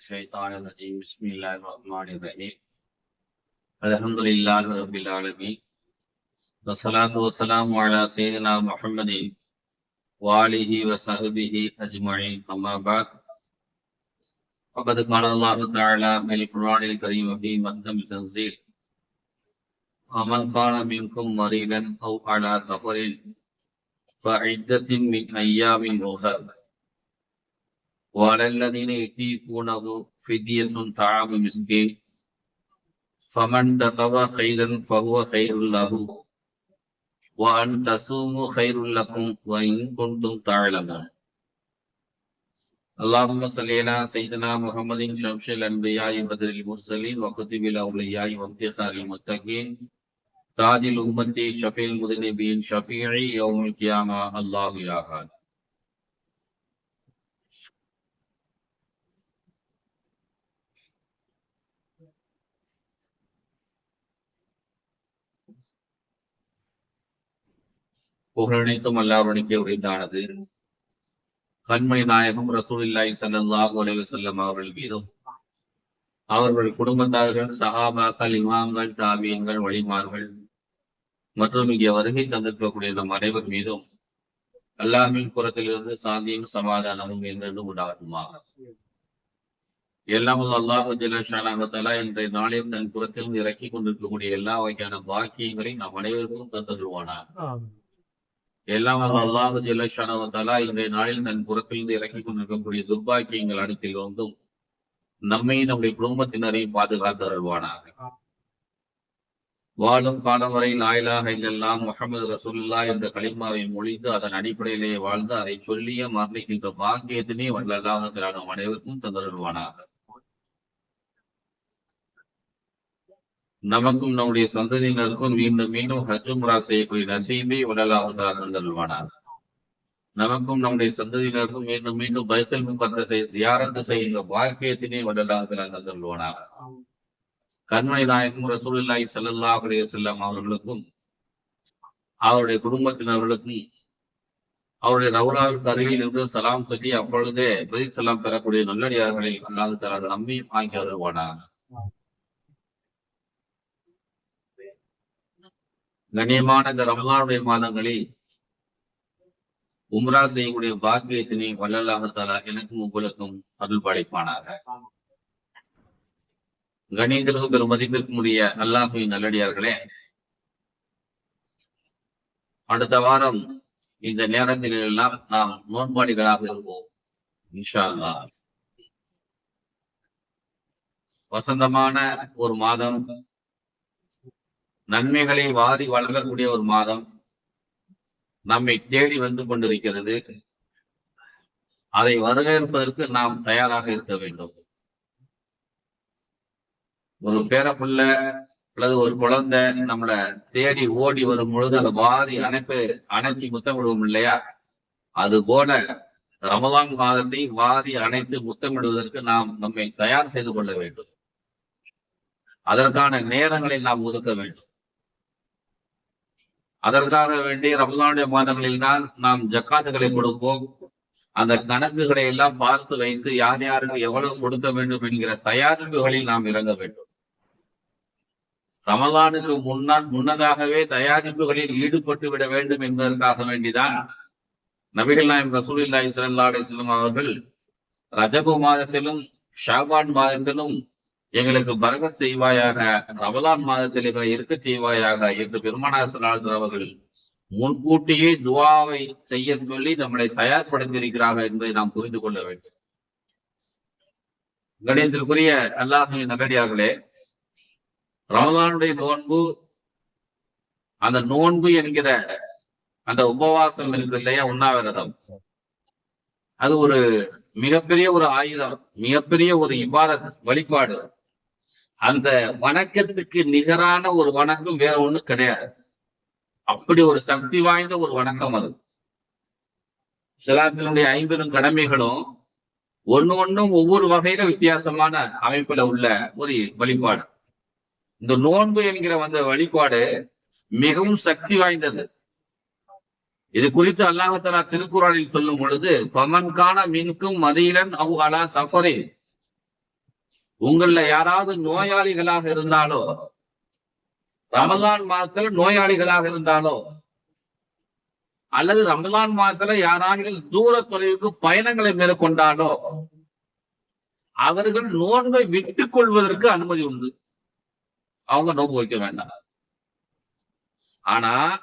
الشيطان الرجيم. بسم الله الرحمن الرحيم. الحمد لله رب العالمين. والصلاة والسلام على سيدنا محمد وآله وصحبه أجمعين. أما بعد. فقد قال الله تعالى في القرآن الكريم وفي مقدم التنزيل ومن كان منكم مريضا أو على سفر فعدة من أيام أخرى. وعلى الذين يطيقونه فدية طعام مسكين فمن تطوى خيرا فهو خير له وأن تصوموا خير لكم وإن كنتم تعلمون اللهم صل على سيدنا محمد شمس الأنبياء بدر المرسلين وكتب الأولياء وافتخار المتقين تاج الأمة شفيع المذنبين شفيعي يوم القيامة الله يا هادي புகழனைத்தும் அல்லாஹ்வுடைய உரித்தானது. கண்மணி நாயகம் ரசூலுல்லாஹி ஸல்லல்லாஹு அலைஹி வஸல்லம் அவர்கள் மீதும் அவர்கள் குடும்பத்தார்கள் சஹாபாக்கள் இமாம்கள் தாபியங்கள் வழிமார்கள் மற்றும் இங்கே வருகை தந்திருக்கக்கூடிய நம் அனைவர் மீதும் அல்லாஹின் புறத்திலிருந்து சாந்தியும் சமாதானமும் என்றென்றும் உண்டாகுமாக எல்லாம் அல்லாஹு ஜல்லாஹாலா இன்றைய நாளில் தன் புறத்திலிருந்து இறக்கி கொண்டிருக்கக்கூடிய எல்லா வகையான பாக்கியங்களையும் நம் அனைவருக்கும் தந்துடுவானார் எல்லாம் அல்லாஹு ஜல்லாஹாலா இன்றைய நாளில் தன் புறத்திலிருந்து இறக்கி கொண்டிருக்கக்கூடிய துர்பாக்கியங்கள் அனைத்தில் வந்தும் நம்மை நம்முடைய குடும்பத்தினரையும் பாதுகாத்து அருள்வானாக வாழும் காலம் வரை லாயிலாக இல்லெல்லாம் முகமது ரசூல்லா என்ற களிமாவை மொழிந்து அதன் அடிப்படையிலேயே வாழ்ந்து அதை சொல்லிய மரணிக்கின்ற பாக்கியத்தினை வல்லல்லாக நம் அனைவருக்கும் தந்தருள்வானாக. நமக்கும் நம்முடைய சந்ததியினருக்கும் மீண்டும் மீண்டும் ஹஜ்ஜும்ரா செய்யக்கூடிய நசீபை வல்லல்லாக தந்தருள்வானாக. நமக்கும் நம்முடைய சந்ததியினருக்கும் மீண்டும் மீண்டும் பைத்தல் முகத்தசை ஜியாரத்து செய்கின்ற பாக்கியத்தினை வல்லல்லாக தந்தருள்வானாக. கண்மணி நாயகம் ரசூலுல்லாஹி ஸல்லல்லாஹு அலைஹி வஸல்லம் அவர்களுக்கும் அவருடைய குடும்பத்தினர்களுக்கும் அவருடைய ரவுலாவிற்கு அருகில் இருந்து சலாம் சொல்லி அப்பொழுதே பதில் சலாம் பெறக்கூடிய நல்லடியார்களை அல்லாஹ் தலா நம்பியும் ஆக்கி வருவானாக கண்ணியமான இந்த ரமலானுடைய மாதங்களில் உம்ரா செய்யக்கூடிய பாக்கியத்தினை வல்லல்லாஹு எனக்கும் உங்களுக்கும் அருள் படைப்பானாக கணிதர்களுக்கு பெரும் மதிப்பிற்குரிய உரிய நல்லடியார்களே அடுத்த வாரம் இந்த நேரத்தில் எல்லாம் நாம் நோன்பாடிகளாக இருப்போம் இன்ஷா அல்லா வசந்தமான ஒரு மாதம் நன்மைகளை வாரி வழங்கக்கூடிய ஒரு மாதம் நம்மை தேடி வந்து கொண்டிருக்கிறது. அதை வரவேற்பதற்கு நாம் தயாராக இருக்க வேண்டும். ஒரு பேரப்புள்ள அல்லது ஒரு குழந்தை நம்மளை தேடி ஓடி வரும் பொழுது அந்த வாரி அணைப்பு அணைச்சி முத்தமிடுவோம் இல்லையா? அது போல ரமலான் மாதத்தை வாரி அணைத்து முத்தமிடுவதற்கு நாம் நம்மை தயார் செய்து கொள்ள வேண்டும். அதற்கான நேரங்களை நாம் ஒதுக்க வேண்டும். அதற்காக வேண்டி ரமலானுடைய மாதங்களில் தான் நாம் ஜக்காத்துகளை கொடுப்போம். அந்த கணக்குகளை எல்லாம் பார்த்து வைத்து யார் யாருக்கு எவ்வளவு கொடுக்க வேண்டும் என்கிற தயாரிப்புகளில் நாம் இறங்க வேண்டும். ரமலானுக்கு முன்னால் முன்னதாகவே தயாரிப்புகளில் ஈடுபட்டு விட வேண்டும் என்பதற்காக வேண்டிதான் நபிகள் நாயம் ரசூலில்லாஹி ஸல்லல்லாஹு அலைஹி வஸல்லம் அவர்கள் ரஜபு மாதத்திலும் ஷாபான் மாதத்திலும் எங்களுக்கு பரகம் செய்வாயாக ரமலான் மாதத்தில் எங்களை இருக்க செய்வாயாக என்று பெருமானாசர் அவர்கள் முன்கூட்டியே துவாவை செய்ய சொல்லி நம்மளை தயார்படுத்தியிருக்கிறார்கள் என்பதை நாம் புரிந்து கொள்ள வேண்டும். கணியத்திற்குரிய அல்லாஹின் நகடியார்களே ரமதானுடைய நோன்பு அந்த நோன்பு என்கிற அந்த உபவாசம் இருக்கு இல்லையா உண்ணாவிரதம். அது ஒரு மிகப்பெரிய ஒரு ஆயுதம் மிகப்பெரிய ஒரு இவ்வாத வழிபாடு. அந்த வணக்கத்துக்கு நிகரான ஒரு வணக்கம் வேற ஒண்ணு கிடையாது. அப்படி ஒரு சக்தி வாய்ந்த ஒரு வணக்கம் அது. சிலாத்தினுடைய ஐம்பெரும் கடமைகளும் ஒண்ணு ஒண்ணும் ஒவ்வொரு வகையில வித்தியாசமான அமைப்புல உள்ள ஒரு வழிபாடு. இந்த நோன்பு என்கிற வந்த வழிபாடு மிகவும் சக்தி வாய்ந்தது. இது குறித்து அல்லாஹலா திருக்குறளில் சொல்லும் பொழுது பமன்கான மின்கும் மதியிலன் அவ் அலா சஃபரின். உங்கள யாராவது நோயாளிகளாக இருந்தாலோ ரமலான் மாதத்துல நோயாளிகளாக இருந்தாலோ அல்லது ரமலான் மாதத்துல யாராவது தூர தொலைவுக்கு பயணங்களை மேற்கொண்டாலோ அவர்கள் நோன்பை விட்டுக் கொள்வதற்கு அனுமதி உண்டு. அவங்க நோன்பு வைக்க வேண்டாம். ஆனா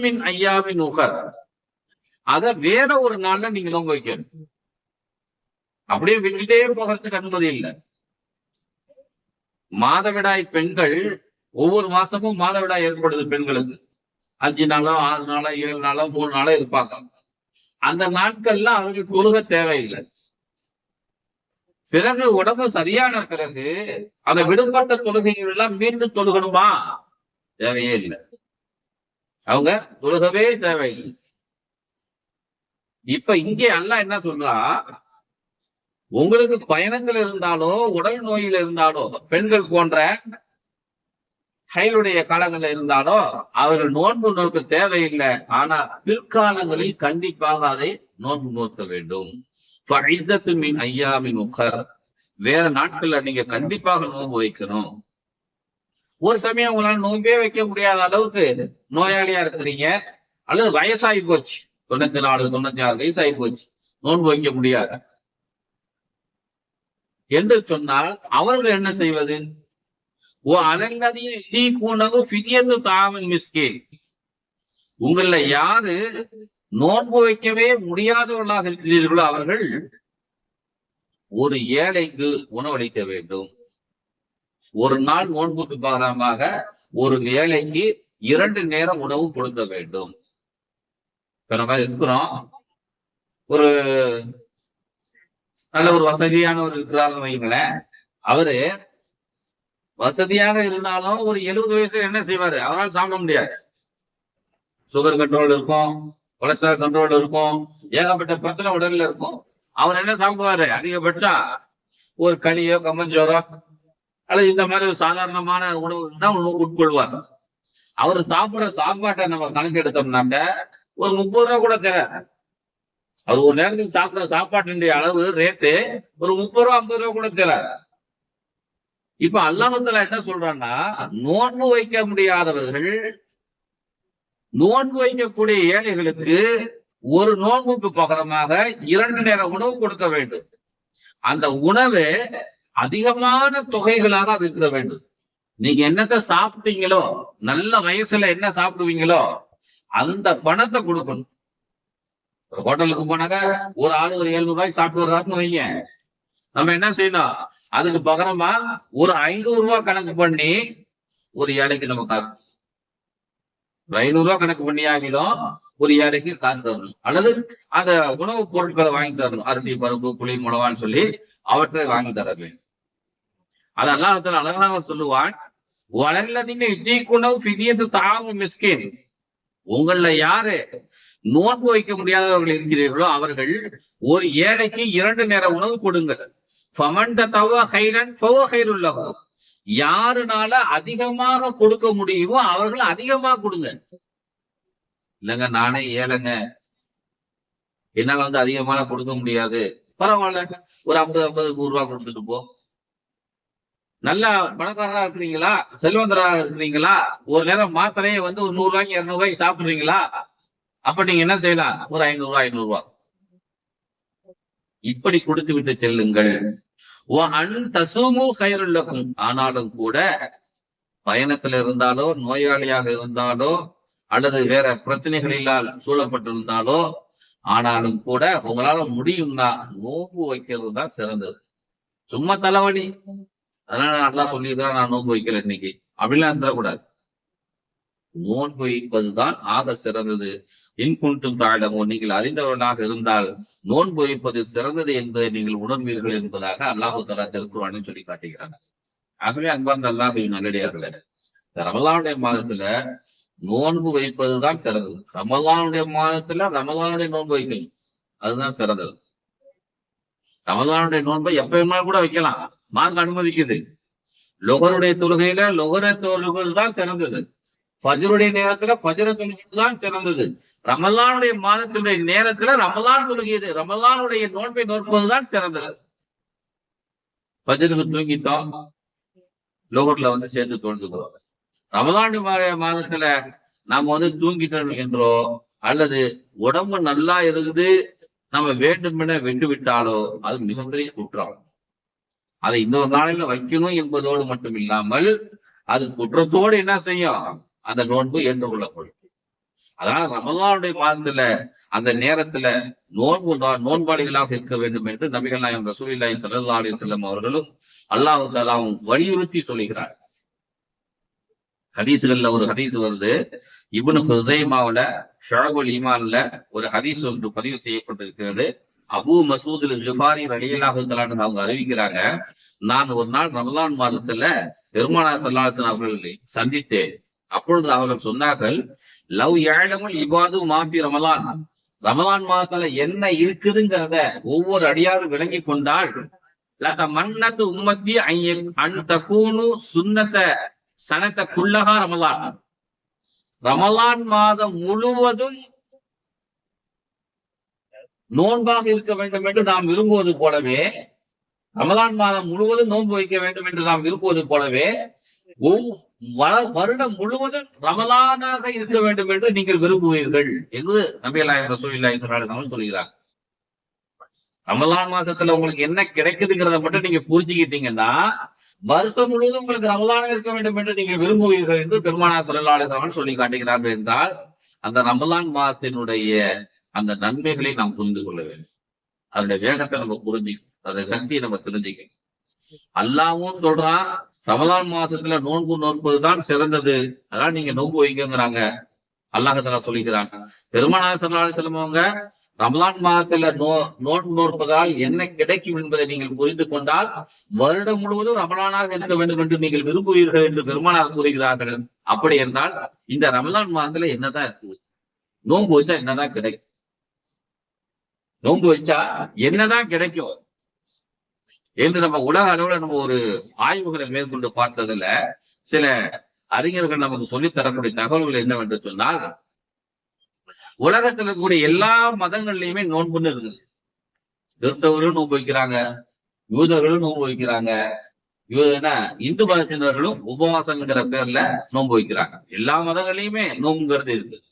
மின் ஐயாவின் உகர் அத வேற ஒரு நாள்ல நீங்க நோன்பு வைக்கணும். அப்படியே விட்டுட்டே போகிறதுக்கு அனுமதி இல்லை. மாதவிடாய் பெண்கள் ஒவ்வொரு மாசமும் மாதவிடாய் ஏற்படுது பெண்களுக்கு. அஞ்சு நாளோ ஆறு நாளோ ஏழு நாளோ மூணு நாளோ இருப்பாங்க. அந்த நாட்கள்ல அவங்களுக்கு தொழுக தேவையில்லை. பிறகு உடம்பு சரியான பிறகு அந்த விடுபட்ட தொழுகைகள் எல்லாம் மீண்டும் தொழுகணுமா? தேவையே இல்லை. அவங்க தொழுகவே தேவையில்லை. இப்ப இங்கே அல்லாஹ் என்ன சொல்றா? உங்களுக்கு பயணங்கள் இருந்தாலோ உடல் நோயில் இருந்தாலோ பெண்கள் போன்ற கையிலுடைய காலங்கள்ல இருந்தாலோ அவர்கள் நோன்பு நோக்க தேவையில்லை. ஆனா பிற்காலங்களில் கண்டிப்பாக அதை நோன்பு நோக்க வேண்டும். ஃபஇத்தத்து மின் ஐயாமின் வேற நாட்கள்ல நீங்க கண்டிப்பாக நோன்பு வைக்கணும். ஒரு சமயம் உங்களால நோன்பே வைக்க முடியாத அளவுக்கு நோயாளியா இருக்கிறீங்க. அல்லது வயசாகி போச்சு. தொண்ணூத்தி நாலு தொண்ணூத்தி ஆறு வயசாகி போச்சு. நோன்பு வைக்க முடியாது. என்று சொன்னால் அவர்கள் என்ன செய்வது? ஓ அலங்கதியை தீ கூணவு ஃபிதியத்து மிஸ்கே. உங்கள யாரு நோன்பு வைக்கவே முடியாதவர்களாக இருக்கிறீர்களோ அவர்கள் ஒரு ஏழைக்கு உணவளிக்க வேண்டும். ஒரு நாள் நோன்புக்கு காரணமாக ஒரு ஏழைக்கு இரண்டு நேரம் உணவு கொடுக்க வேண்டும். இப்ப நம்ம இருக்கிறோம். ஒரு நல்ல ஒரு வசதியானவர் இருக்கிறாருன்னு வைங்களேன். அவரு வசதியாக இருந்தாலும் ஒரு எழுபது வயசுல என்ன செய்வாரு? அவரால் சாப்பிட முடியாது. சுகர் கண்ட்ரோல் இருக்கும் கொலஸ்ட்ரால் கண்ட்ரோல் இருக்கும் ஏகப்பட்ட பிரச்சனை உடல்ல இருக்கும். அவர் என்ன சாப்பிடுவாரு? அதிகபட்சம் ஒரு களியோ கம்மஞ்சோரோ அல்லது இந்த மாதிரி ஒரு சாதாரணமான உணவு தான் உட்கொள்வார். அவர் சாப்பிடுற சாப்பாட்டை நம்ம கணக்கு எடுத்தோம்னாக்க ஒரு முப்பது ரூபா கூட தேவை. அவர் ஒரு நேரத்துக்கு சாப்பிடுற சாப்பாட்டினுடைய அளவு ரேட்டு ஒரு முப்பது ரூபா ஐம்பது ரூபா கூட தெரியாது இப்ப அல்லாஹத்துல என்ன சொல்றான்னா நோன்பு வைக்க முடியாதவர்கள் நோன்பு வைக்கக்கூடிய ஏழைகளுக்கு ஒரு நோன்புக்கு பகரமாக இரண்டு நேர உணவு கொடுக்க வேண்டும். அந்த உணவு அதிகமான தொகைகளாக அது இருக்க வேண்டும். நீங்க என்னத்த சாப்பிட்டீங்களோ நல்ல வயசுல என்ன சாப்பிடுவீங்களோ அந்த பணத்தை கொடுக்கணும். ஹோட்டலுக்கு போனாக்க ஒரு ஆளு ஒரு எழுநூறு ரூபாய்க்கு சாப்பிட்டு வர்றாருன்னு வைங்க. நம்ம என்ன செய்யணும்? அதுக்கு பகரமா ஒரு ஐநூறு ரூபாய் கணக்கு பண்ணி ஒரு ஏழைக்கு நம்ம காசு. ஐநூறு ரூபாய் கணக்கு பண்ணி ஆகிடும் ஒரு ஏழைக்கு காசு தரணும். அல்லது அந்த உணவுப் பொருட்களை வாங்கி தரணும். அரிசி பருப்பு புளி மிளகான்னு சொல்லி அவற்றை வாங்கி தர வேண்டும். அது அல்லாஹத்துல அழகாக சொல்லுவான் வளர்லதீங்க இஜீக்குணவு ஃபிதியத்து மிஸ்கின். உங்கள யாரு நோன்பு வைக்க முடியாதவர்கள் இருக்கிறீர்களோ அவர்கள் ஒரு ஏழைக்கு இரண்டு நேர உணவு கொடுங்கள். தவ ஹைரன் யாருனால அதிகமாக கொடுக்க முடியுமோ அவர்கள் அதிகமா கொடுங்க. இல்லைங்க நானே ஏழைங்க. என்னால வந்து அதிகமான கொடுக்க முடியாது. பரவாயில்ல ஒரு ஐம்பது ஐம்பது நூறு ரூபாய் கொடுத்துட்டு போ. நல்லா பணக்காரரா இருக்கிறீங்களா? செல்வந்தராக இருக்கிறீங்களா? ஒரு நேரம் மாத்திரையை வந்து ஒரு நூறு ரூபாய்க்கு இருநூறு ரூபாய்க்கு சாப்பிடுறீங்களா? அப்ப நீங்க என்ன செய்யலாம்? ஒரு ஐநூறு ரூபாய் ஐநூறு ரூபாய் இப்படி கொடுத்து விட்டு செல்லுங்கள். ஓ கயிறுள்ளக்கும் ஆனாலும் கூட பயணத்துல இருந்தாலோ நோயாளியாக இருந்தாலோ அல்லது வேற பிரச்சனைகளிலால் சூழப்பட்டிருந்தாலோ ஆனாலும் கூட உங்களால முடியும்னா நோன்பு வைக்கிறது தான் சிறந்தது. சும்மா தலைவலி. அதனால நல்லா சொல்லியிருக்கிறேன் நான் நோன்பு வைக்கல இன்னைக்கு. அப்படிலாம் இருந்துடக்கூடாது. நோன்பு வைப்பதுதான் ஆக சிறந்தது. இன்குண்டும் தாழமோ நீங்கள் அறிந்தவர்களாக இருந்தால் நோன்பு வைப்பது சிறந்தது என்பதை நீங்கள் உணர்வீர்கள் என்பதாக அல்லாஹு தலா திருக்குறான்னு சொல்லி காட்டுகிறாங்க ஆகவே அன்பார்ந்த அல்லாஹ் நல்லடியார்களே இந்த ரமலானுடைய மாதத்துல நோன்பு வைப்பதுதான் சிறந்தது. ரமலானுடைய மாதத்துல ரமலானுடைய நோன்பு வைக்கணும். அதுதான் சிறந்தது. ரமலானுடைய நோன்பை எப்பயுமே கூட வைக்கலாம். மார்க் அனுமதிக்குது. லொகருடைய தொழுகையில லொகர தொழுகள் தான் சிறந்தது. ஃபஜருடைய நேரத்துல ஃபஜர தொழுகைதான் சிறந்தது. ரமலானுடைய மாதத்தினுடைய நேரத்துல ரமலான் தொழுகியது. ரமலானுடைய நோன்பை நோற்பதுதான் சிறந்தது. பஜருக்கு தூங்கிட்டோம். லோகர்ல வந்து சேர்ந்து தொழுதுக்கிறோம். ரமலான் மாதத்துல நாம வந்து தூங்கிட்டோம் என்றோ அல்லது உடம்பு நல்லா இருக்குது நம்ம வேண்டுமென விட்டு விட்டாலோ அது மிகப்பெரிய குற்றம். அதை இன்னொரு நாளில வைக்கணும் என்பதோடு மட்டும் இல்லாமல் அது குற்றத்தோடு என்ன செய்யும்? அந்த நோன்பு ஏற்றுக்கொள்ளப்படும் அதனால ரமதானுடைய மாதத்துல அந்த நேரத்துல நோன்பு நோன்பாளிகளாக இருக்க வேண்டும் என்று நபிகள் நாயகம் ரசூலில்லாஹி சல்லா அலி செல்லம் அவர்களும் அல்லாஹ் தஆலாவும் வலியுறுத்தி சொல்கிறார் ஹதீஸ்கள்ல ஒரு ஹதீஸ் வருது. இபுனு ஹுசைமாவில ஷாகுல் ஈமான்ல ஒரு ஹதீஸ் ஒன்று பதிவு செய்யப்பட்டிருக்கிறது. அபு மசூத் ஜிஃபாரி ரலியலாக தஆலா அவங்க அறிவிக்கிறாங்க நான் ஒரு நாள் ரமலான் மாதத்துல பெருமானா சல்லாசன் அவர்களை சந்தித்தேன். அப்பொழுது அவர்கள் சொன்னார்கள் லவ் ஏழமுல் இபாது மாஃபி ரமலான். ரமலான் மாதத்துல என்ன இருக்குதுங்கிறத ஒவ்வொரு அடியாரும் விளங்கி கொண்டால் லத மன்னத்து உம்மத்தி அன் தகூனு சுன்னத்த சனத்த குள்ளகா ரமலான். ரமலான் மாதம் முழுவதும் நோன்பாக இருக்க வேண்டும் என்று நாம் விரும்புவது போலவே ரமலான் மாதம் முழுவதும் நோன்பு வைக்க வேண்டும் என்று நாம் விரும்புவது போலவே வருடம் முழுவதும் ரமலானாக இருக்க வேண்டும் என்று நீங்கள் விரும்புவீர்கள் என்று நபியல்லாஹி ரசூலுல்லாஹி ஸல்லல்லாஹு ரமலான் மாசத்துல உங்களுக்கு என்ன கிடைக்குதுங்கிறத மட்டும் நீங்க புரிஞ்சுக்கிட்டீங்கன்னா வருஷம் முழுவதும் உங்களுக்கு ரமலான இருக்க வேண்டும் என்று நீங்கள் விரும்புவீர்கள் என்று பெருமானா ஸல்லல்லாஹு சொல்லி காட்டுகிறார்கள் என்றால் அந்த ரமலான் மாதத்தினுடைய அந்த நன்மைகளை நாம் புரிந்து கொள்ள வேண்டும். அதனுடைய வேகத்தை நம்ம புரிஞ்சுக்கணும். அதனுடைய சக்தியை நம்ம தெரிஞ்சுக்கணும். அல்லாவும் சொல்றான் ரமலான் மாசத்துல நோன்பு நோற்பதுதான் சிறந்தது. அதான் நீங்க நோன்பு வைங்கிறாங்க அல்லாஹால சொல்லிக்கிறாங்க பெருமானார் சல்லா செல்வங்க ரமலான் மாதத்துல நோ நோன்பு நோற்பதால் என்ன கிடைக்கும் என்பதை நீங்கள் புரிந்து கொண்டால் வருடம் முழுவதும் ரமலானாக இருக்க வேண்டும் என்று நீங்கள் விரும்புவீர்கள் என்று பெருமானார் கூறுகிறார்கள். அப்படி என்றால் இந்த ரமலான் மாதத்துல என்னதான் இருக்குது? நோன்பு வச்சா என்னதான் கிடைக்கும்? நோன்பு வச்சா என்னதான் கிடைக்கும்? என்று நம்ம உலக அளவுல நம்ம ஒரு ஆய்வுகளை மேற்கொண்டு பார்த்ததுல சில அறிஞர்கள் நமக்கு சொல்லித் தரக்கூடிய தகவல்கள் என்னவென்று சொன்னால் உலகத்தில் இருக்கக்கூடிய எல்லா மதங்கள்லயுமே நோன்புன்னு இருக்குது. கிறிஸ்தவர்களும் நோன்பு வைக்கிறாங்க யூதர்களும் நோன்பு வைக்கிறாங்க. யூதனா இந்து மதத்தினர்களும் உபவாசங்கிற பேர்ல நோன்பு வைக்கிறாங்க. எல்லா மதங்களையுமே நோன்புங்கிறது இருக்கு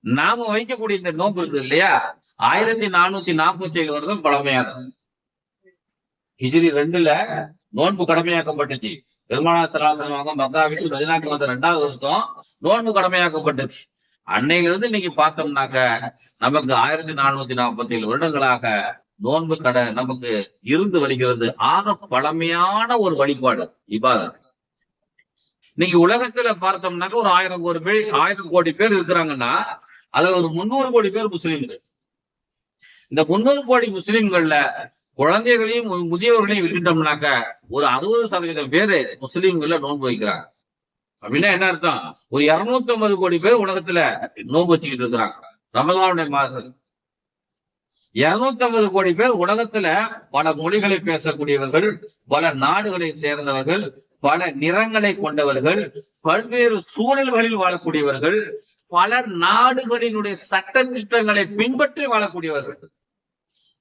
நாம வைக்கக்கூடிய இந்த நோன்பு இருக்குது இல்லையா? ஆயிரத்தி நானூத்தி நாற்பத்தி ஏழு வருஷம் பழமையானது. ஹிஜிரி ரெண்டுல நோன்பு கடமையாக்கப்பட்டுச்சு. பெருமானா சலாசனமாக மக்கா விட்டு மதினாக்கு வந்த ரெண்டாவது வருஷம் நோன்பு கடமையாக்கப்பட்டுச்சு. அன்னையிலிருந்து இன்னைக்கு பார்த்தோம்னாக்க நமக்கு ஆயிரத்தி நானூத்தி நாற்பத்தி ஏழு வருடங்களாக நோன்பு கடை நமக்கு இருந்து வருகிறது ஆக பழமையான ஒரு வழிபாடு இபாதத். இன்னைக்கு உலகத்துல பார்த்தோம்னாக்க ஒரு ஆயிரம் கோடி பேர் ஆயிரம் கோடி பேர் இருக்கிறாங்கன்னா அதுல ஒரு முன்னூறு கோடி பேர் முஸ்லீம்கள். இந்த முன்னூறு கோடி முஸ்லிம்கள்ல குழந்தைகளையும் முதியவர்களையும் விட்டுட்டோம்னாக்க ஒரு அறுபது சதவீதம் பேரு முஸ்லீம்கள்ல நோன்பு வைக்கிறாங்க. அப்படின்னா என்ன அர்த்தம்? ஒரு இருநூத்தி ஐம்பது கோடி பேர் உலகத்துல நோன்பு வச்சுக்கிட்டு இருக்கிறாங்க. ரமதானுடைய மாதம். இருநூத்தி ஐம்பது கோடி பேர் உலகத்துல பல மொழிகளை பேசக்கூடியவர்கள் பல நாடுகளை சேர்ந்தவர்கள் பல நிறங்களை கொண்டவர்கள் பல்வேறு சூழல்களில் வாழக்கூடியவர்கள் பல நாடுகளினுடைய சட்ட திட்டங்களை பின்பற்றி வாழக்கூடியவர்கள்.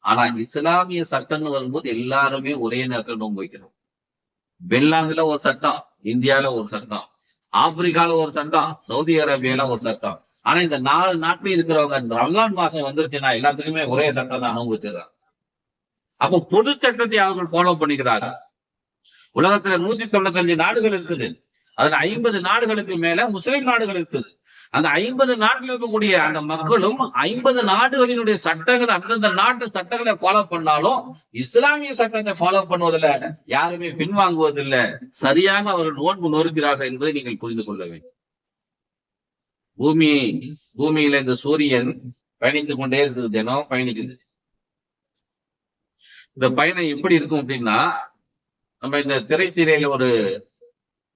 ஆனா இஸ்லாமிய சட்டங்கள் வரும்போது எல்லாருமே ஒரே நேரத்தில் நோன்பு வைக்கணும். பின்லாந்துல ஒரு சட்டம் இந்தியால ஒரு சட்டம் ஆப்பிரிக்கால ஒரு சட்டம் சவுதி அரேபியால ஒரு சட்டம். ஆனா இந்த நாலு நாட்டுல இருக்கிறவங்க இந்த ரம்லான் மாசம் வந்துருச்சுன்னா எல்லாத்துக்குமே ஒரே சட்டம் தான் அனுபவிச்சிடறாங்க அப்ப அப்போ பொது சட்டத்தை அவர்கள் ஃபாலோ பண்ணிக்கிறாங்க உலகத்துல நூத்தி தொண்ணூத்தஞ்சு நாடுகள் இருக்குது. அதுல ஐம்பது நாடுகளுக்கு மேல முஸ்லிம் நாடுகள் இருக்குது. அந்த ஐம்பது நாட்டில் இருக்கக்கூடிய அந்த மக்களும் ஐம்பது நாடுகளினுடைய சட்டங்கள் அந்தந்த நாட்டு சட்டங்களை ஃபாலோ பண்ணாலும் இஸ்லாமிய சட்டத்தை ஃபாலோ பண்ணுவதில் யாருமே பின்வாங்குவதில்லை. சரியாக அவர்கள் நோன்பு நோறுகிறார்கள் என்பதை நீங்கள் புரிந்து கொள்ள வேண்டும். பூமி பூமியில இந்த சூரியன் பயணித்துக் கொண்டே இருக்குது தினம் பயணிக்குது. இந்த பயணம் எப்படி இருக்கும் அப்படின்னா நம்ம இந்த திரைச்சீலையில ஒரு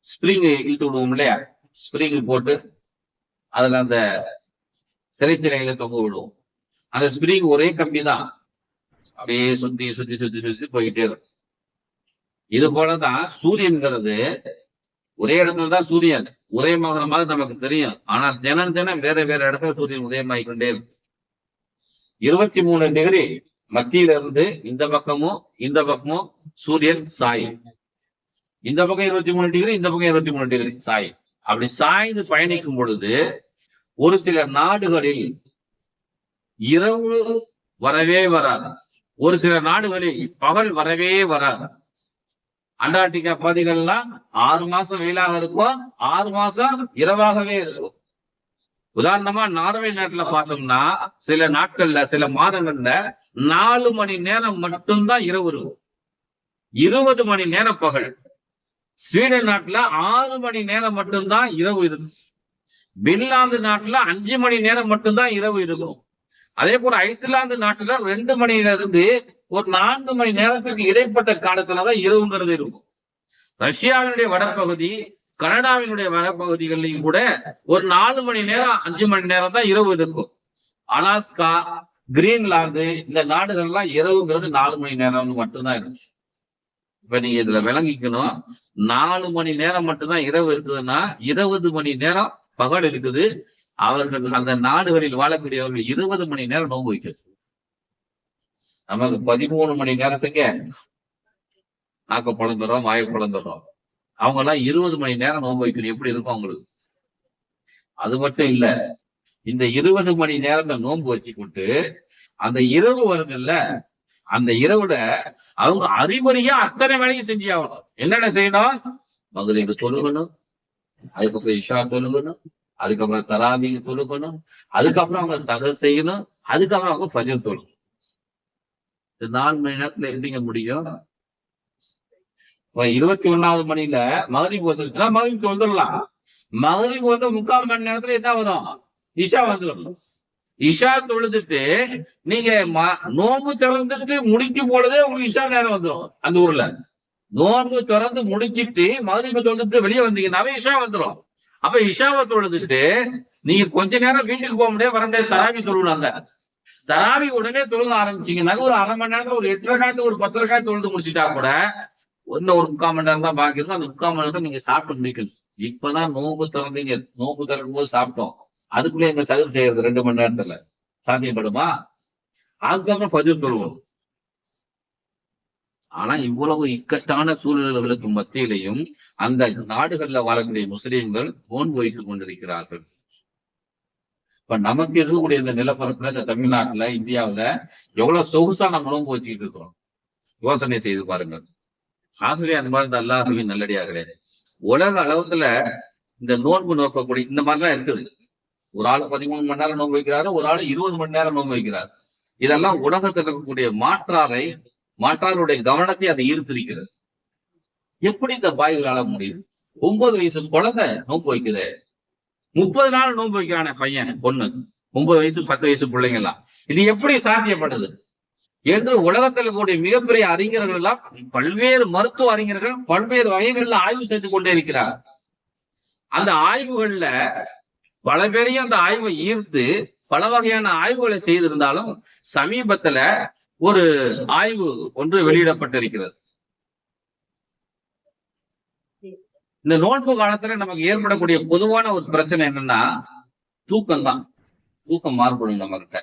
ஸ்ப்ரிங் இழுத்து விடுவோம் இல்லையா? ஸ்ப்ரிங் போட்டு அதுல அந்த திரைச்சிலையில தொங்க விடுவோம். அந்த ஸ்பிரிங் ஒரே கம்பி தான். அப்படியே சுத்தி சுத்தி சுத்தி சுத்தி போயிட்டே இருக்கும். இது போலதான் சூரியன்கிறது ஒரே இடத்துல தான் சூரியன். உதயமாகிற மாதிரி நமக்கு தெரியும். ஆனா தினம் தினம் வேற வேற இடத்துல சூரியன் உதயமாகிக் கொண்டே இருக்கும். இருபத்தி மூணு டிகிரி மத்தியில இருந்து இந்த பக்கமும் இந்த பக்கமும் சூரியன் சாயும். இந்த பக்கம் இருபத்தி மூணு டிகிரி இந்த பக்கம் இருபத்தி மூணு டிகிரி சாயும். அப்படி சாய்ந்து பயணிக்கும் பொழுது ஒரு சில நாடுகளில் இரவு வரவே வராது ஒரு சில நாடுகளில் பகல் வரவே வராது அண்டார்டிகா பகுதிகள்லாம் ஆறு மாசம் வெயிலாக இருக்கும். ஆறு மாசம் இரவாகவே இருக்கும். உதாரணமா நார்வே நாட்டுல பார்த்தோம்னா சில நாட்கள்ல சில மாதங்கள்ல நாலு மணி நேரம் மட்டும்தான் இரவு இருக்கும். இருபது மணி நேரம் பகல். ஸ்வீடன் நாட்டுல ஆறு மணி நேரம் மட்டும்தான் இரவு இருக்கும். பின்லாந்து நாட்டுல அஞ்சு மணி நேரம் மட்டும்தான் இரவு இருக்கும். அதே போல ஐஸ்லாந்து நாட்டுல ரெண்டு மணில இருந்து ஒரு நான்கு மணி நேரத்துக்கு இடைப்பட்ட காலத்துலதான் இரவுங்கிறது இருக்கும். ரஷ்யாவினுடைய வடபகுதி கனடாவினுடைய வடப்பகுதிகள்லையும் கூட ஒரு நாலு மணி நேரம் அஞ்சு மணி நேரம் தான் இரவு இருக்கும். அலாஸ்கா கிரீன்லாந்து இந்த நாடுகள்லாம் இரவுங்கிறது நாலு மணி நேரம் மட்டும்தான் இருக்கும். இப்ப நீங்க இதுல விளங்கிக்கணும். நாலு மணி நேரம் மட்டும்தான் இரவு இருக்குதுன்னா இருபது மணி நேரம் பகல் இருக்குது. அவர்கள் அந்த நாடுகளில் வாழக்கூடியவர்கள் இருபது மணி நேரம் நோன்பு வைக்கிறது. நமக்கு பதிமூணு மணி நேரத்துக்கு நாக்க பிளந்துடுறோம் வாயை பிளந்துடுறோம் அவங்க எல்லாம் இருபது மணி நேரம் நோன்பு வைக்கணும். எப்படி இருக்கும் அவங்களுக்கு? அது மட்டும் இல்ல இந்த இருபது மணி நேரம் நோன்பு வச்சுக்கிட்டு அந்த இரவு வருதுல்ல அந்த இரவுல அவங்க அறிவுரையா அத்தனை வேலையும் செஞ்சு ஆகணும். என்னென்ன செய்யணும்? மகளிர் தொழுகணும் அதுக்கப்புறம் இஷா தொழுகணும் அதுக்கப்புறம் தராவி தொழுகணும் அதுக்கப்புறம் அவங்க சகல் செய்யணும் அதுக்கப்புறம் அவங்க ஃபஜர் தொழுகணும். இந்த நாலு மணி நேரத்துல எப்படிங்க முடியும்? இருபத்தி ஒண்ணாவது மணில மகரிப் வந்துருச்சுன்னா மகரிப் வந்துடலாம். மகரிப் வந்து முக்கால் மணி நேரத்துல என்ன வரும்? இஷா வந்துடணும். இஷா தொழுதுட்டு நீங்க ம- திறந்துட்டு முடிக்கும் பொழுதே உங்களுக்கு இஷா நேரம் வந்துடும் அந்த ஊர்ல. நோம்பு திறந்து முடிச்சிட்டு மகரிப் தொழுதுட்டு வெளியே வந்தீங்கன்னாவே இஷா வந்துடும் அப்ப இஷாவை தொழுதுட்டு நீங்க கொஞ்ச நேரம் வீட்டுக்கு போக முடியாது வர முடியாது தராவி தொழுவாங்க தராவி உடனே தொழுக ஆரம்பிச்சீங்கன்னா ஒரு அரை மணி நேரத்துல ஒரு எட்டு ரகாத்து ஒரு பத்து ரகாத்து தொழுது முடிச்சிட்டா கூட இன்னும் ஒரு முக்கால் மணி நேரம் தான் பாக்கி அந்த முக்கால் மணி நேரம் நீங்க சாப்பிட்டு முடிக்கணும். இப்பதான் நோம்பு திறந்தீங்க. நோம்பு திறக்கும் போது சாப்பிட்டோம். அதுக்குள்ளே எங்க சகர் செய்யறது ரெண்டு மணி நேரத்துல. சாத்தியப்படுமா? அதுக்கப்புறம் பதில் சொல்லுவோம். ஆனா இவ்வளவு இக்கட்டான சூழ்நிலைகளுக்கு மத்தியிலையும் அந்த நாடுகள்ல வாழக்கூடிய முஸ்லீம்கள் நோன்பு வைத்துக் கொண்டிருக்கிறார்கள். இப்ப நமக்கு இருக்கக்கூடிய இந்த நிலப்பரப்புல இந்த தமிழ்நாட்டுல இந்தியாவுல எவ்வளவு சொகுசா நம்ம நோன்பு வச்சுக்கிட்டு இருக்கிறோம். யோசனை செய்து பாருங்கள். ஆகவே அந்த மாதிரி இந்த அல்லாஹுவின் நல்லடியார்களே உலக அளவுல இந்த நோன்பு நோக்கக்கூடிய இந்த மாதிரிலாம் இருக்குது. ஒரு ஆள் பதிமூணு மணி நேரம் நோன்பு வைக்கிறாரு ஒரு ஆள் இருபது மணி நேரம் நோன்பு வைக்கிறார். இதெல்லாம் உலகத்தில் இருக்கக்கூடிய மாற்றாரை மாற்றாருடைய கவனத்தை அதை ஈர்த்திருக்கிறது. எப்படி இந்த பாய்களால முடியுது ஒன்பது வயசு குழந்தை நோன்பு வைக்குது. முப்பது நாள் நோன்பு வைக்கிறான பையன் பொண்ணு. ஒன்பது வயசு பத்து வயசு பிள்ளைங்க எல்லாம் இது எப்படி சாத்தியப்படுது? என்று உலகத்தில் கூடிய மிகப்பெரிய அறிஞர்கள் எல்லாம் பல்வேறு மருத்துவ அறிஞர்கள் பல்வேறு வகைகள்ல ஆய்வு செய்து கொண்டே இருக்கிறார். அந்த ஆய்வுகள்ல பல பேரையும் அந்த ஆய்வை ஈர்த்து பல வகையான ஆய்வுகளை செய்திருந்தாலும் சமீபத்துல ஒரு ஆய்வு ஒன்று வெளியிடப்பட்டிருக்கிறது. இந்த நோன்பு காலத்துல நமக்கு ஏற்படக்கூடிய பொதுவான ஒரு பிரச்சனை என்னன்னா தூக்கம் தான் தூக்கம் மாறுபடும் நம்மகிட்ட.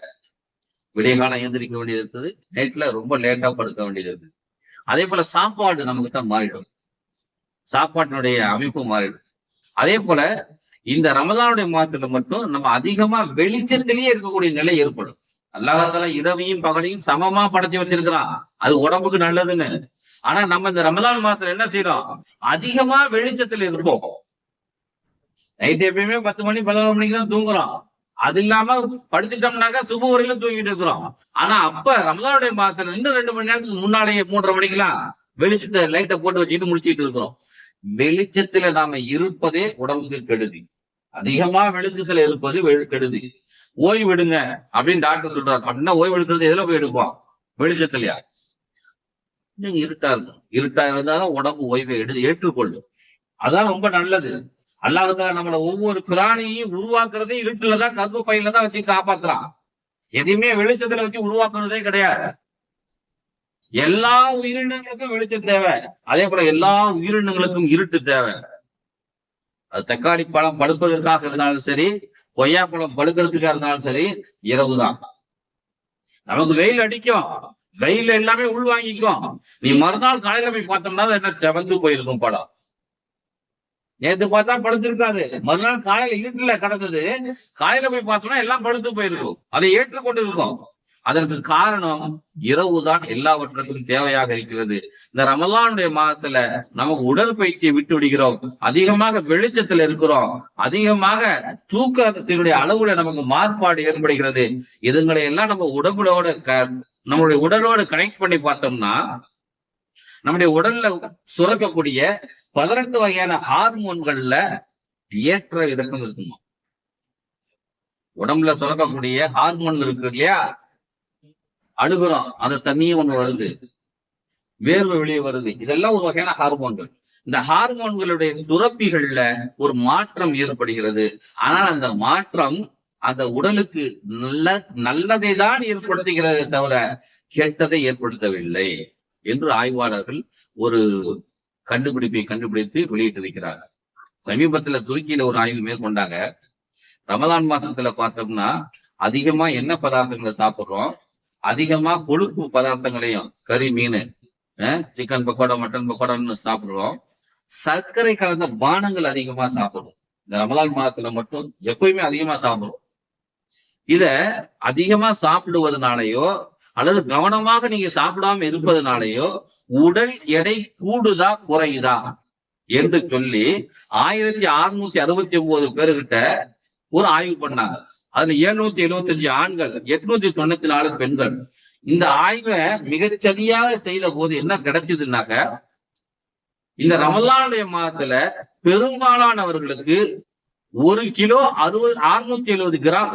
விடியகாலம் விடிய காலம் எந்திரிக்க வேண்டியது இருக்குது நைட்ல ரொம்ப லேட்டா படுக்க வேண்டியது இருக்குது. அதே போல சாப்பாடு நம்மகிட்ட மாறிடும். சாப்பாட்டினுடைய அமைப்பு மாறிடும். அதே போல இந்த ரமதானுடைய மாதத்துல மட்டும் நம்ம அதிகமா வெளிச்சத்திலேயே இருக்கக்கூடிய நிலை ஏற்படும். அல்லாஹால இரவையும் பகலையும் சமமா படைச்சு வச்சிருக்கிறான். அது உடம்புக்கு நல்லதுன்னு. ஆனா நம்ம இந்த ரமதான் மாதத்துல என்ன செய்யறோம் அதிகமா வெளிச்சத்துல இருப்போம். நைட் எப்பயுமே பத்து மணி பதினோரு மணிக்கு தான் தூங்குறோம். அது இல்லாம படுத்துட்டோம்னாக்கா சுப வரையிலும் தூங்கிட்டு இருக்கிறோம். ஆனா அப்ப ரமதானுடைய மாதத்துல இன்னும் ரெண்டு மணி நேரத்துக்கு முன்னாலேயே மூன்றரை மணிக்கெல்லாம் வெளிச்சத்தை லைட்டை போட்டு வச்சுட்டு முடிச்சுட்டு இருக்கிறோம். வெளிச்சத்துல நாம இருப்பதே உடம்புக்கு கெடுதி. அதிகமா வெளிச்சத்துல இருப்பது கெடுதி. ஓய்வு எடுங்க அப்படின்னு டாக்டர் சொல்றாரு. அப்படின்னா ஓய்வு எடுக்கிறது எதுல போய் எடுப்போம்? வெளிச்சத்துலயா? நீங்க இருட்டா இருக்கும் இருட்டா இருந்தாலும் உடம்பு ஓய்வை எடு ஏற்றுக்கொள்ளும். அதான் ரொம்ப நல்லது. அல்லாஹ் நம்மள ஒவ்வொரு பிராணியையும் உருவாக்குறதே இருட்டுலதான் கர்ப்ப பையில தான் வச்சு காப்பாத்துறான். எதையுமே வெளிச்சத்துல வச்சு உருவாக்குறதே கிடையாது. எல்லா உயிரினங்களுக்கும் வெளிச்சம் தேவை. அதே போல எல்லா உயிரினங்களுக்கும் இருட்டு தேவை. அது தக்காளி பழம் பழுப்பதற்காக இருந்தாலும் சரி கொய்யா பழம் பழுக்கிறதுக்காக இருந்தாலும் சரி இரவுதான். நமக்கு வெயில் அடிக்கும். வெயில் எல்லாமே உள் வாங்கிக்கும் நீ மறுநாள் காலையில போய் பார்த்தோம்னா என்ன செவந்து போயிருக்கும் படம் நேத்து பார்த்தா படுத்திருக்காது மறுநாள் காலையில இருட்டுல கடந்தது. காலையில போய் பார்த்தோம்னா எல்லாம் படுத்து போயிருக்கும். அதை ஏற்றுக்கொண்டு இருக்கும். அதற்கு காரணம் இரவுதான் எல்லாவற்றுக்கும் தேவையாக இருக்கிறது. இந்த ரமலானுடைய மாதத்துல நமக்கு உடற்பயிற்சியை விட்டு விடுகிறோம். அதிகமாக வெளிச்சத்துல இருக்கிறோம். அதிகமாக தூக்கத்தினுடைய அளவுல நமக்கு மாறுபாடு ஏற்படுகிறது. இதுங்களை எல்லாம் நம்ம உடம்புலோட க நம்மளுடைய உடலோட கனெக்ட் பண்ணி பார்த்தோம்னா நம்முடைய உடல்ல சுரக்கக்கூடிய பதினெட்டு வகையான ஹார்மோன்கள்ல ஏற்ற இறக்கம் இருக்குமா? உடம்புல சுரக்கக்கூடிய ஹார்மோன் இருக்கு இல்லையா? அழுகுறோம் அந்த தண்ணியும் ஒண்ணு வருது. வேர்வை வெளியே வருது. இதெல்லாம் ஒரு வகையான ஹார்மோன்கள் இந்த ஹார்மோன்களுடைய சுரப்பிகள்ல ஒரு மாற்றம் ஏற்படுகிறது. ஆனால் அந்த மாற்றம் அந்த உடலுக்கு நல்ல நல்லதை தான் ஏற்படுத்துகிறதே தவிர கெட்டதை ஏற்படுத்தவில்லை என்று ஆய்வாளர்கள் ஒரு கண்டுபிடிப்பை கண்டுபிடித்து வெளியிட்டிருக்கிறார்கள். சமீபத்துல துருக்கியில ஒரு ஆய்வு மேற்கொண்டாங்க. ரமலான் மாசத்துல பார்த்தோம்னா அதிகமா என்ன பதார்த்தங்களை சாப்பிடுறோம்? அதிகமா கொழுப்பு பதார்த்தங்களையும் கறி மீன் சிக்கன் பக்கோடா மட்டன் பக்கோடான்னு சாப்பிடுவோம் சர்க்கரை கலந்த பானங்கள் அதிகமா சாப்பிடுவோம் இந்த ரமலான் மாதத்துல மட்டும் எப்பயுமே அதிகமா சாப்பிடுவோம் இத அதிகமா சாப்பிடுவதனாலயோ அல்லது கவனமாக நீங்க சாப்பிடாம இருப்பதனாலயோ உடல் எடை கூடுதா குறையுதா என்று சொல்லி ஆயிரத்தி அறுநூத்தி அறுபத்தி ஒன்பது பேருகிட்ட ஒரு ஆய்வு பண்ணாங்க. அதுல எழுநூத்தி எழுபத்தஞ்சு ஆண்கள் எட்நூத்தி தொண்ணூத்தி நாலு பெண்கள். இந்த ஆய்வை மிகச்சரியாக செய்த போது என்ன கிடைச்சதுன்னாக்க இந்த ரமலானுடைய மாதத்துல பெரும்பாலானவர்களுக்கு ஒரு கிலோ அறுபது அறுநூத்தி எழுபது கிராம்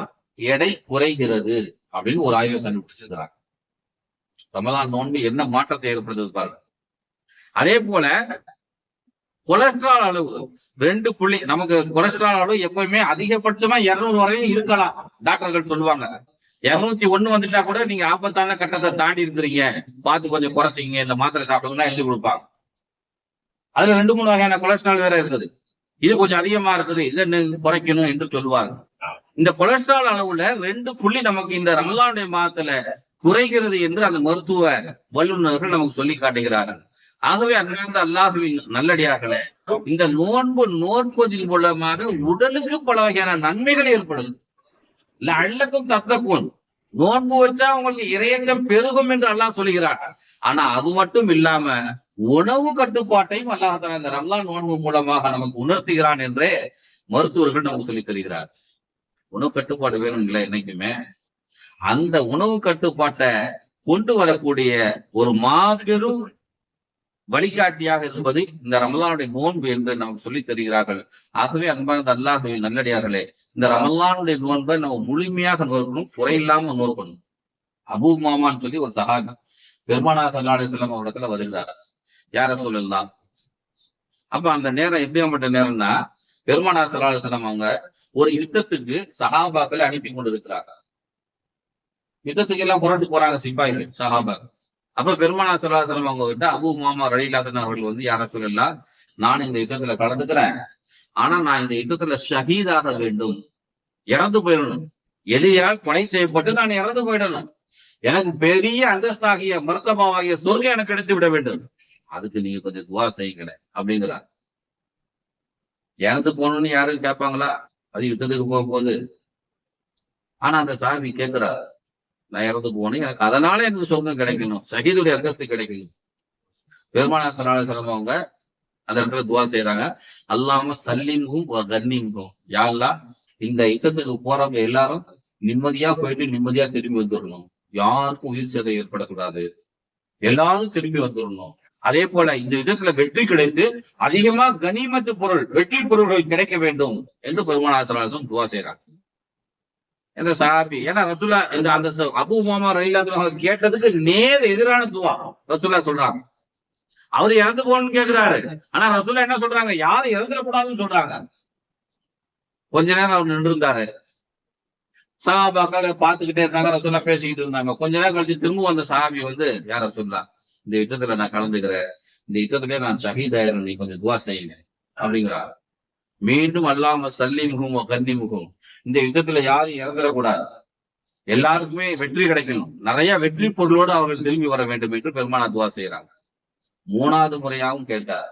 எடை குறைகிறது அப்படின்னு ஒரு ஆய்வை கண்டுபிடிச்சிருக்கிறாங்க. ரமலான் நோன்பு என்ன மாற்றத்தை ஏற்படுத்துது பாருங்க. அதே போல கொலஸ்ட்ரால் அளவு. ரெண்டு புள்ளி நமக்கு கொலஸ்ட்ரால் அளவு எப்பவுமே அதிகபட்சமா இருநூறு வரையும் இருக்கலாம் டாக்டர்கள் சொல்லுவாங்க. இருநூத்தி ஒண்ணு வந்துட்டா கூட நீங்க ஆபத்தான கட்டத்தை தாண்டி இருக்கிறீங்க. பார்த்து கொஞ்சம் குறைச்சிங்க இந்த மாத்திரை சாப்பிடுங்கன்னா எழுதி கொடுப்பாங்க. அதுல ரெண்டு மூணு வகையான கொலஸ்ட்ரால் வேற இருக்குது. இது கொஞ்சம் அதிகமா இருக்குது இதை குறைக்கணும் என்று சொல்லுவாங்க. இந்த கொலஸ்ட்ரால் அளவுல ரெண்டு புள்ளி நமக்கு இந்த ரமலானுடைய மாதத்துல குறைகிறது என்று அந்த மருத்துவ வல்லுநர்கள் நமக்கு சொல்லி காட்டுகிறார்கள். ஆகவே அன்றாந்த அல்லாஹுவின் நல்லடியார்களே இந்த நோன்பு நோற்பதின் மூலமாக உடலுக்கு பல வகையான நன்மைகள் ஏற்படுது. இல்ல அள்ளக்கும் தத்தக்கும் நோன்பு வச்சா உங்களுக்கு இறையச்சம் பெருகும் என்று அல்லாஹ் சொல்கிறார். ஆனா அது மட்டும் இல்லாம உணவு கட்டுப்பாட்டையும் அல்லாஹ் இந்த ரம்லான் நோன்பு மூலமாக நமக்கு உணர்த்துகிறான் என்றே மருத்துவர்கள் நமக்கு சொல்லி தருகிறார். உணவு கட்டுப்பாடு வேணும்ல என்னைக்குமே? அந்த உணவு கட்டுப்பாட்டை கொண்டு வரக்கூடிய ஒரு மாபெரும் வழிகாட்டியாக இருப்பது இந்த ரமலானுடைய நோன்பு என்று நமக்கு சொல்லி தருகிறார்கள். ஆகவே அன்பார்ந்த அல்லாஹுவின் நல்லடியார்களே இந்த ரமலானுடைய நோன்பை நம்ம முழுமையாக நோக்கணும் குறையில்லாம நோக்கணும். அபு மாமான்னு சொல்லி ஒரு சகாபி பெருமானா சல்லா செல்லம் இடத்துல வருகிறார். யார சொல்லலாம் அப்ப அந்த நேரம் எப்படியாப்பட்ட நேரம்னா பெருமானா சல்லா செல்லம் அவங்க ஒரு யுத்தத்துக்கு சகாபாக்களை அனுப்பி கொண்டு இருக்கிறாங்க யுத்தத்துக்கு எல்லாம் புரட்டு போறாங்க சிப்பாய்கள் சகாபாக்கள் அப்ப பெருமானா சல்லாசலம் அவங்க கிட்ட அபு மாமா ரலிலாதன் அவர்கள் வந்து யார சொல்லலாம் நான் இந்த யுத்தத்துல கலந்துக்கிறேன். ஆனா நான் இந்த யுத்தத்துல ஷஹீதாக வேண்டும். இறந்து போயிடணும். எலியால் கொலை செய்யப்பட்டு நான் இறந்து போயிடணும். எனக்கு பெரிய அந்தஸ்தாகிய மருத்தமாகிய சொர்க்கம் எனக்கு எடுத்து விட வேண்டும். அதுக்கு நீங்க கொஞ்சம் துவா செய்யுங்கள அப்படிங்கிறார். இறந்து போகணும்னு யாரும் கேட்பாங்களா? அது யுத்தத்துக்கு போக போகுது. ஆனா அந்த சாமி கேட்கிறார் நான் இறந்து போனேன். எனக்கு அதனால எனக்கு சொர்க்கம் கிடைக்கணும் சகிதுடைய அந்தஸ்து கிடைக்கணும் பெருமானார் சலம் அவங்க அந்த இடத்துல துவா செய்யறாங்க அல்லாம சல்லிங்கும் கன்னிங்கும் யாரெல்லாம் இந்த யுத்தத்துக்கு போறவங்க எல்லாரும் நிம்மதியா போயிட்டு நிம்மதியா திரும்பி வந்துடணும் யாருக்கும் உயிர் சேதம் ஏற்படக்கூடாது. எல்லாரும் திரும்பி வந்துடணும் அதே போல இந்த யுத்தத்துல வெற்றி கிடைத்து அதிகமா கனிமத்து பொருள் வெற்றி பொருள்கள் கிடைக்க வேண்டும் என்று பெருமானார் சலாஹம் துவா செய்யறாங்க இந்த சாபி. ஏன்னா ரசுல்லா இந்த அந்த அபு மாமா ரயிலாத்துல கேட்டதுக்கு நேர் எதிரான துவா. ரசுல்லா சொல்றாங்க. அவரு இறந்து போகணும்னு கேக்குறாரு. ஆனா ரசுல்லா என்ன சொல்றாங்க? யாரும் இறந்துடக்கூடாதுன்னு சொல்றாங்க. கொஞ்ச நேரம் அவர் நின்று இருந்தாரு சஹாபாக்கள் பாத்துக்கிட்டே இருந்தாங்க ரசுல்லா பேசிக்கிட்டு இருந்தாங்க. கொஞ்ச நேரம் கழிச்சு திரும்ப அந்த சஹாபி வந்து யார் ரசுல்லா இந்த யுத்தத்துல நான் கலந்துக்கிறேன். இந்த யுத்தத்திலே நான் ஷஹீதாயிரம் நீ கொஞ்சம் துவா செய்யுங்க. அப்படிங்கிறார். மீண்டும் அல்லாம சல்லி முகம் கன்னி முகம் இந்த யுத்தத்துல யாரும் இறந்துடக்கூடாது. எல்லாருக்குமே வெற்றி கிடைக்கணும். நிறைய வெற்றி பொருளோடு அவர்கள் திரும்பி வர வேண்டும் என்று பெருமானா துவா செய்யறாங்க மூணாவது முறையாகவும் கேட்டார்.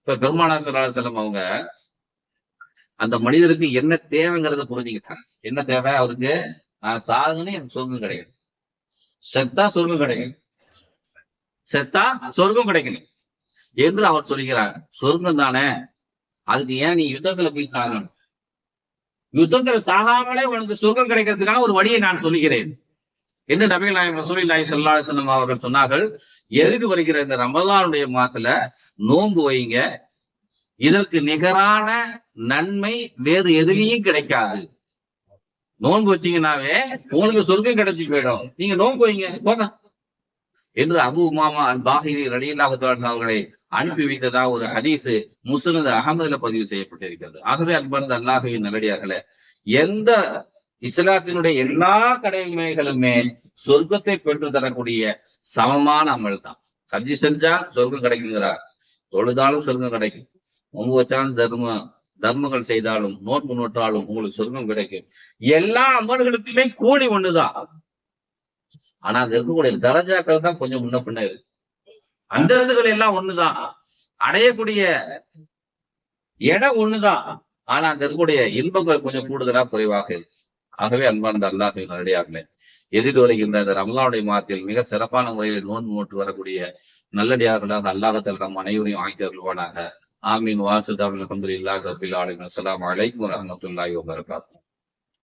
இப்ப பெருமானா சல்லல்லாஹு செல்லம் அவங்க அந்த மனிதருக்கு என்ன தேவைங்கிறத புரிஞ்சுக்கிட்டாங்க. என்ன தேவை? அவருக்கு நான் சாகுன்னு எனக்கு சொர்க்கம் கிடையாது செத்தா சொர்க்கம் கிடைக்கும் செத்தா சொர்க்கம் கிடைக்கணும் என்று அவர் சொல்கிறார். சொர்க்கம் தானே அதுக்கு ஏன் நீ யுத்தத்துல போய் சாகணும்? யுத்தத்தில் சாகாமலே உனக்கு சொர்க்கம் கிடைக்கிறதுக்கான ஒரு வழியை நான் சொல்லுகிறேன். என்று நபிகள் நாயகம் ரசூலில்லாஹி ஸல்லல்லாஹு அலைஹி அவர்கள் சொன்னார்கள் எதுக்கு வருகிற இந்த ரமதானுடைய மாதத்துல நோன்பு வைங்க. இதற்கு நிகரான நன்மை வேறு எதுலயும் கிடைக்காது. நோன்பு வச்சீங்கன்னாவே உங்களுக்கு சொர்க்கம் கிடைச்சி போயிடும். நீங்க நோன்பு வைங்க போங்க. என்று அபு உமாமா அல் பாஹிரி ரலியல்லாஹு அவர்களை அனுப்பி வைத்ததா ஒரு ஹதீஸ் முஸ்லிம் அகமதுல பதிவு செய்யப்பட்டிருக்கிறது. ஆகவே அன்பர்ந்த அல்லாஹுவின் நல்லடியார்களே எந்த இஸ்லாத்தினுடைய எல்லா கடமைகளுமே சொர்க்கத்தை பெற்று தரக்கூடிய சமமான அமல் தான் கட்சி செஞ்சா சொர்க்கம் கிடைக்குங்கிறார் தொழுதாலும் சொர்க்கம் கிடைக்கும். உங்க வச்சாலும் தர்மம் தர்மங்கள் செய்தாலும் நோன்பு நோட்டாலும் உங்களுக்கு சொர்க்கம் கிடைக்கும். எல்லா அமல்களுக்குமே கூலி ஒண்ணுதான். ஆனா அங்க இருக்கக்கூடிய தரஜாக்கள் தான் கொஞ்சம் முன்ன பின்ன இருக்கு. அந்தஸ்துகள் எல்லாம் ஒண்ணுதான். அடையக்கூடிய இடம் ஒண்ணுதான். ஆனா அங்க இருக்கக்கூடிய இன்பங்கள் கொஞ்சம் கூடுதலா குறைவாக இருக்கு. ஆகவே அன்பார்ந்த அல்லாஹ் நல்லடியார்களே எதிர் வருகின்ற இந்த ரமலானுடைய மாதத்தில் மிக சிறப்பான முறையில் நோன்பு நோட்டு வரக்கூடிய நல்லடியார்களாக அல்லாஹத்தில் நம் அனைவரையும் ஆக்கியவர்களாக ஆமீன். வாசுதாவின் அலமதுல்லாஹ் ரபில் ஆலமின். அஸ்லாம் அலைக்கும் வரமத்துல்லாஹி வபரகாத்துஹு